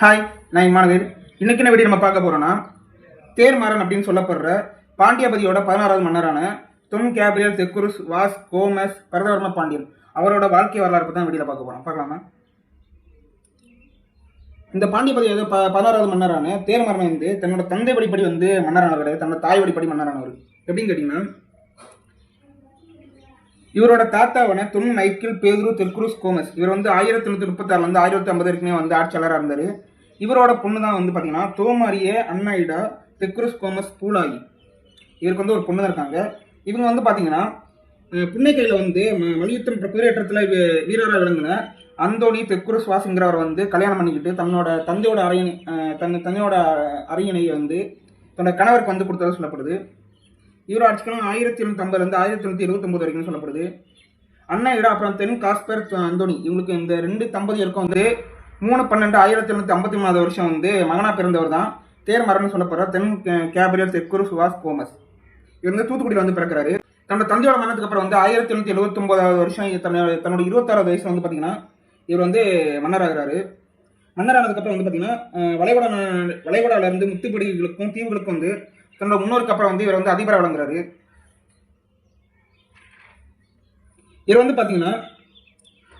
Hi நான் Emmanuel இன்னைக்கு என்ன வீடியோ நம்ம பார்க்க போகிறோன்னா தேர்மாறன் அப்படின்னு சொல்லப்படுற பாண்டியபதியோட பதினாறாவது மன்னரான Don Gabriel de Cruz Vaz Gomes Bharatavarma Pandian அவரோட வாழ்க்கை வரலாறு பற்றி தான் வீடியோவில் பார்க்க போகிறோம் பார்க்கலாமா? இந்த பாண்டியபதியோட ப பதினாறாவது மன்னரான தேர்மரன் வந்து தன்னோட தந்தை வழிப்படி வந்து மன்னரானவர் கிடையாது தன்னோட தாய் வழிப்படி மன்னரானவர் எப்படின்னு கேட்டிங்கன்னா இவரோட தாத்தாவான துன் மைக்கேல் பேதுரு தெற்குருஸ் கோமஸ் இவர் வந்து ஆயிரத்தி தொண்ணூற்றி முப்பத்தாறுலேருந்து ஆயிரத்தி ஐம்பது வரைக்குமே வந்து ஆட்சியாளராக இருந்தார். இவரோட பொண்ணு தான் வந்து பார்த்தீங்கன்னா தோமாரிய அன்னாயிடா தெக்ரஸ் கோமஸ் பூலாயி. இவருக்கு வந்து ஒரு பொண்ணு தான் இருக்காங்க. இவங்க வந்து பார்த்தீங்கன்னா புன்னைக்கையில் வந்து ம- மல்யுத்தம் குதிரையேற்றத்தில் வீரராக விளங்கின அந்தோணி தெக்குருஸ் வாசுங்கிறவர் வந்து கல்யாணம் பண்ணிக்கிட்டு தன்னோட தந்தையோட அரையணை தன் தந்தையோட அரையணையை வந்து தன்னோட கணவருக்கு வந்து கொடுத்ததாக சொல்லப்படுது. இவர் ஆட்சிக்கலாம் ஆயிரத்தி எழுநூத்தி ஐம்பதுலேருந்து ஆயிரத்தி தொண்ணூற்றி இருபத்தொம்பது வரைக்கும் சொல்லப்படுது. அண்ணா இடம் அப்புறம் தென் காஸ்பர் அந்தோனி அந்தோணி இவங்களுக்கு இந்த ரெண்டு தம்பதியருக்கும் வந்து மூணு பன்னெண்டு ஆயிரத்தி எழுநூத்தி ஐம்பத்தி மூணாவது வருஷம் வந்து மகனா பிறந்தவர் தான் தேர் மரம்னு சொல்லப்படுற தென் கேபிரியல் கேப்ரியல் தெற்குரு சுவாஸ் கோமஸ். இவர் வந்து தூத்துக்குடியில் வந்து பிறக்கிறாரு. தன்னோட தந்தையோட மரணத்துக்கு அப்புறம் வந்து ஆயிரத்தி எழுநூத்தி எழுபத்தொம்போதாவது வருஷம் தன்னோட தன்னோட இருபத்தாறாவது வயசில் வந்து பார்த்தீங்கன்னா இவர் வந்து மன்னராகிறாரு. மன்னரானதுக்கப்புறம் வந்து பார்த்தீங்கன்னா வளைகுடா வளைகுடாவிலேருந்து முத்துப்பிடிகளுக்கும் தீவுகளுக்கும் வந்து தன்னோட முன்னோருக்கு அப்புறம் வந்து இவர் வந்து அதிபராக வழங்குறாரு இவர் வந்து பார்த்தீங்கன்னா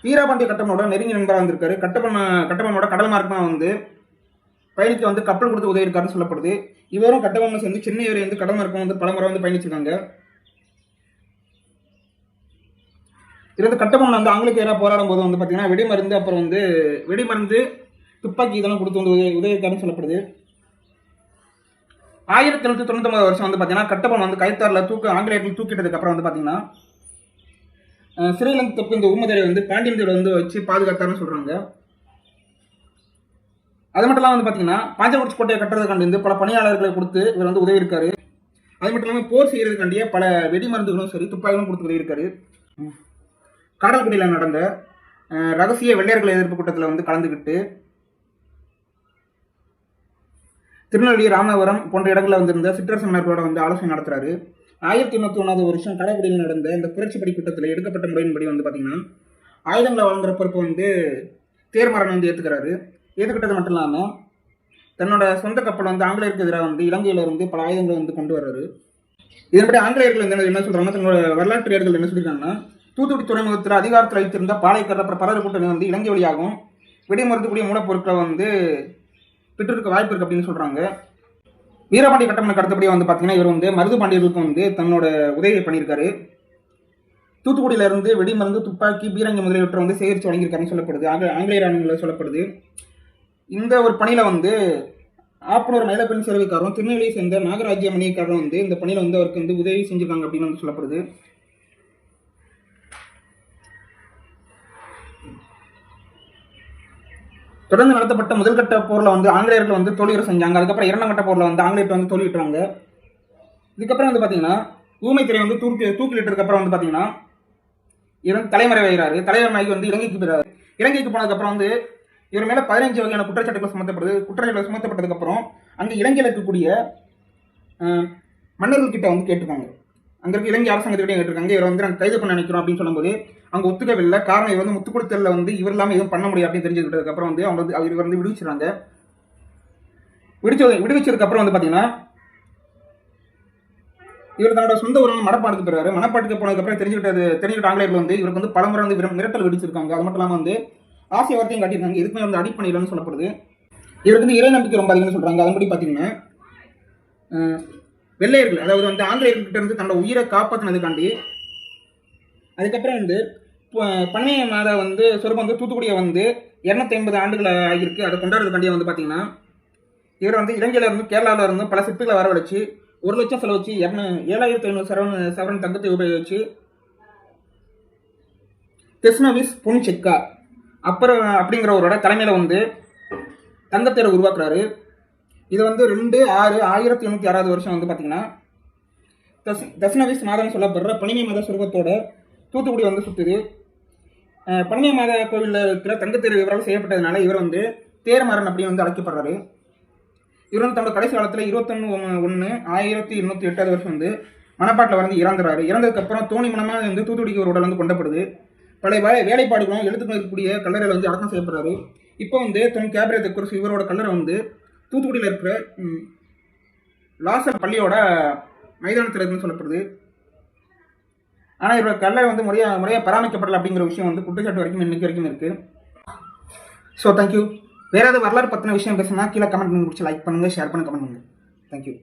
வீரபாண்டிய கட்டமனோட நெருங்கி நண்பராக வந்திருக்காரு. கட்டபொம்ம கட்டபொம்மனோட கடல் மார்க்கமாக வந்து பயணிக்க வந்து கப்பல் கொடுத்து உதவி இருக்காருன்னு சொல்லப்படுது. இவரும் கட்டபொம்மன் சேர்ந்து சென்னை வரை வந்து கடல் மார்க்கம் வந்து பலமுறை வந்து பயணிச்சிருக்காங்க. இது வந்து கட்டபொம்மன் வந்து ஆங்கிலேயருக்கு எதிராக போராடும் போது வந்து பார்த்தீங்கன்னா வெடிமருந்து அப்புறம் வந்து வெடிமருந்து துப்பாக்கி இதெல்லாம் கொடுத்து வந்து உதவி உதவி சொல்லப்படுது. ஆயிரத்தி தொண்ணூற்றி தொண்ணூத்தொம்பது வருஷம் வந்து பார்த்தீங்கன்னா கட்டபொம்மன் வந்து கைத்தாரில் தூக்கு ஆங்கிலேயர்கள் தூக்கிட்டதுக்கு அப்புறம் வந்து பார்த்தீங்கன்னா சிறையிலிருந்து தப்பு இந்த உமதரை வந்து பாண்டியன் வந்து வச்சு பாதுகாத்தாருன்னு சொல்கிறாங்க அது மட்டும் இல்லாமல் வந்து பார்த்தீங்கன்னா பாஞ்சகுடிச்சு கோட்டையை கட்டுறதுக்காண்டி வந்து பல பணியாளர்களை கொடுத்து இவர் வந்து உதவி இருக்காரு அது மட்டும் இல்லாமல் போர் செய்கிறதுக்காண்டியே பல வெடி மருந்துகளும் சரி துப்பாக்கிகளும் கொடுத்து உதவி இருக்காரு காடல்குடியில் நடந்த ரகசிய வெள்ளையர்கள் எதிர்ப்பு கூட்டத்தில் வந்து கலந்துக்கிட்டு திருநெல்வேலி ராமநாதபுரம் போன்ற இடங்களில் வந்திருந்த சிற்றரசு மன்னர்களோட வந்து ஆலோசனை நடத்துகிறாரு ஆயிரத்தி எண்ணூற்றி ஒன்றாவது வருஷம் கடைபிடியில் நடந்த இந்த புரட்சிப்படி கூட்டத்தில் எடுக்கப்பட்ட முறையின்படி வந்து பார்த்தீங்கன்னா ஆயுதங்களை வழங்குற பொறுப்பு வந்து தேர்மரன் வந்து ஏற்றுக்கிறாரு ஏற்றுக்கிட்டது மட்டும் இல்லாமல் தன்னோட சொந்த கப்பல் வந்து ஆங்கிலேயருக்கு எதிராக வந்து இலங்கையில் இருந்து பல ஆயுதங்களை வந்து கொண்டு வர்றாரு. இதன்படி ஆங்கிலேயர்கள் வந்து என்ன சொல்கிறாங்கன்னா தன்னோட வரலாற்று ஏடுகள் என்ன சொல்லியிருக்காங்கன்னா தூத்துக்குடி துறைமுகத்தில் அதிகாரத்தில் வைத்திருந்த பாளையக்கர் அப்புறம் பலர் கூட்டணி வந்து இலங்கை வழியாகவும் வெடிமருந்துக்கூடிய மூலப்பொருட்களை வந்து பெற்றிருக்க வாய்ப்பு இருக்கு அப்படின்னு சொல்கிறாங்க வீரபாண்டிய கட்டமனுக்கு அடுத்தபடியாக வந்து பார்த்தீங்கன்னா இவர் வந்து மருது பாண்டியர்களுக்கும் வந்து தன்னோட உதவியை பண்ணியிருக்காரு. தூத்துக்குடியில இருந்து வெடிமருந்து துப்பாக்கி பீரங்கி முதலியவற்றை வந்து சேகரித்து வழங்கியிருக்காருன்னு சொல்லப்படுது. ஆக ஆங்கிலேய ராணுவங்களில் சொல்லப்படுது. இந்த ஒரு பணியில் வந்து ஆப்பனூர் மயிலப்பெண் சேவைக்காரரும் திருநெல்வேலியை சேர்ந்த நாகராஜ்ய மணியக்காரரும் வந்து இந்த பணியில் வந்து அவருக்கு வந்து உதவி செஞ்சிருக்காங்க அப்படின்னு வந்து சொல்லப்படுது. தொடர்ந்து நடத்தப்பட்ட முதல்கட்ட போரில் வந்து ஆங்கிலேயர்கள் வந்து தோல்வியுற செஞ்சாங்க. அதுக்கப்புறம் இரண்டாம் கட்ட போரில் வந்து ஆங்கிலேயர்கள் வந்து தோல்விட்டுறாங்க இதுக்கப்புறம் வந்து பார்த்தீங்கன்னா ஊமைத்துறை வந்து தூக்கி தூக்கிலிட்டதுக்கு அப்புறம் வந்து பார்த்தீங்கன்னா இவர் தலைமறை வைகிறாரு தலைவராகி வந்து இலங்கைக்கு போயிறாரு இலங்கைக்கு போனதுக்கப்புறம் வந்து இவர் மேலே பதினஞ்சு வகையான குற்றச்சாட்டுகள் சுமத்தப்படுது. குற்றச்சாட்டுகள் சுமத்தப்பட்டதுக்கப்புறம் அங்கே இலங்கையில் இருக்கக்கூடிய மன்னர்கள் மன்னர்கள்கிட்ட வந்து கேட்டிருக்காங்க. அங்கே இருக்க இலங்கை அரசாங்கத்திட்ட கேட்டிருக்காங்க இவர் வந்து நாங்கள் கைது பண்ண நினைக்கிறோம் அப்படின்னு சொல்லும்போது அங்கே ஒத்துக்கவில்லை. காரணம் இவர் வந்து முத்துக்குடுத்தலில் வந்து இவர் இல்லாமல் எதுவும் பண்ண முடியும் அப்படின்னு தெரிஞ்சுக்கிட்டதுக்கு அப்புறம் வந்து அவங்க வந்து அவர் இவர் வந்து விடுவிச்சிடுறாங்க. விடுச்ச விடுவிச்சதுக்கு அப்புறம் வந்து பார்த்தீங்கன்னா இவர் தன்னோட சொந்த ஊரில் மணப்பாட்டுக்கு போறாரு மணப்பாட்டுக்கு போனதுக்கப்புறம் தெரிஞ்சுக்கிட்டது தெரிஞ்சுக்கிட்ட ஆங்கிலேயர்கள் வந்து இவருக்கு வந்து பலமுறை வந்து மிரட்டல் விடுச்சிருக்காங்க. அது மட்டும் இல்லாமல் வந்து ஆசை வார்த்தையும் காட்டியிருக்காங்க. இதுக்குமே வந்து அடிப்படையிலன்னு சொல்லப்படுது. இவருக்கு வந்து இறை நம்பிக்கை ரொம்ப அதிகம்னு சொல்றாங்க. அதன்படி பார்த்தீங்கன்னா வெள்ளையர்கள் அதாவது வந்து ஆங்கிலேயர்கிட்ட இருந்து தன்னோட உயிரை காப்பாற்றினதுக்காண்டி அதுக்கப்புறம் வந்து ப- பன்னிய வந்து சொருபம் வந்து தூத்துக்குடியை வந்து இரநூத்தி ஐம்பது ஆண்டுகள் ஆகியிருக்கு. அதை கொண்டாடுறதுக்காண்டியே வந்து பார்த்தீங்கன்னா இவர் வந்து இலங்கையில இருந்து கேரளாவில் இருந்து பல சிற்பிகளை வரவழைச்சு ஒரு லட்சம் செலவச்சு இரநூ ஏழாயிரத்தி ஐநூறு சரவண சவரன் தங்கத்தை உபயோகிச்சு கிருஷ்ணவிஸ் பொன் செக்கா அப்புறம் அப்படிங்கிறவரோட தலைமையில் வந்து தங்கத்தேரை உருவாக்குறாரு. இது வந்து ரெண்டு ஆறு ஆயிரத்தி எண்ணூற்றி ஆறாவது வருஷம் வந்து பார்த்தீங்கன்னா தஸ் தஸ்னவிஸ் மாதம் சொல்லப்படுற பனிமை மாத சுரூபத்தோட தூத்துக்குடி வந்து சுற்றுது பனிமை மாத கோவிலில் இருக்கிற தங்கத்தேர் விவரம் செய்யப்பட்டதுனால இவர் வந்து தேர்மரன் அப்படின்னு வந்து அழைக்கப்படுறாரு. இவர் வந்து தன்னோட கடைசி காலத்தில் இருபத்தொன்று ஒன்று ஆயிரத்தி எண்ணூற்றி எட்டாவது வருஷம் வந்து மணப்பாட்டில் வந்து இறந்துறாரு. இறந்ததுக்கப்புறம் தோணி மனமாக வந்து தூத்துக்குடிக்கு ஒரு உடல் வந்து கொண்டப்படுது. பல வே வேலைப்பாடுகளும் எழுத்துக்கள் இருக்கக்கூடிய கல்லறையில் வந்து அடக்கம் செய்யப்படுறாரு. இப்போ வந்து தொன் கேப்ரே தெக்குரஸ் இவரோட கல்லறை வந்து தூத்துக்குடியில் இருக்கிற ம், லாசர் பள்ளியோட மைதானத்தில் இருக்குன்னு சொல்லப்படுது. ஆனால் இவரோட கல்லை வந்து முறையாக முறையாக பராமரிக்கப்படலை அப்படிங்கிற விஷயம் வந்து குற்றச்சாட்டு வரைக்கும் இன்றைக்கு வரைக்கும் இருக்குது ஸோ தேங்க்யூ வேறு ஏதாவது வரலாறு பற்றின விஷயம் பேசுனா கீழே கமெண்ட் பண்ணி முடிச்சு லைக் பண்ணுங்கள் ஷேர் பண்ணுங்கள் கமெண்ட் பண்ணுங்கள் தேங்க்யூ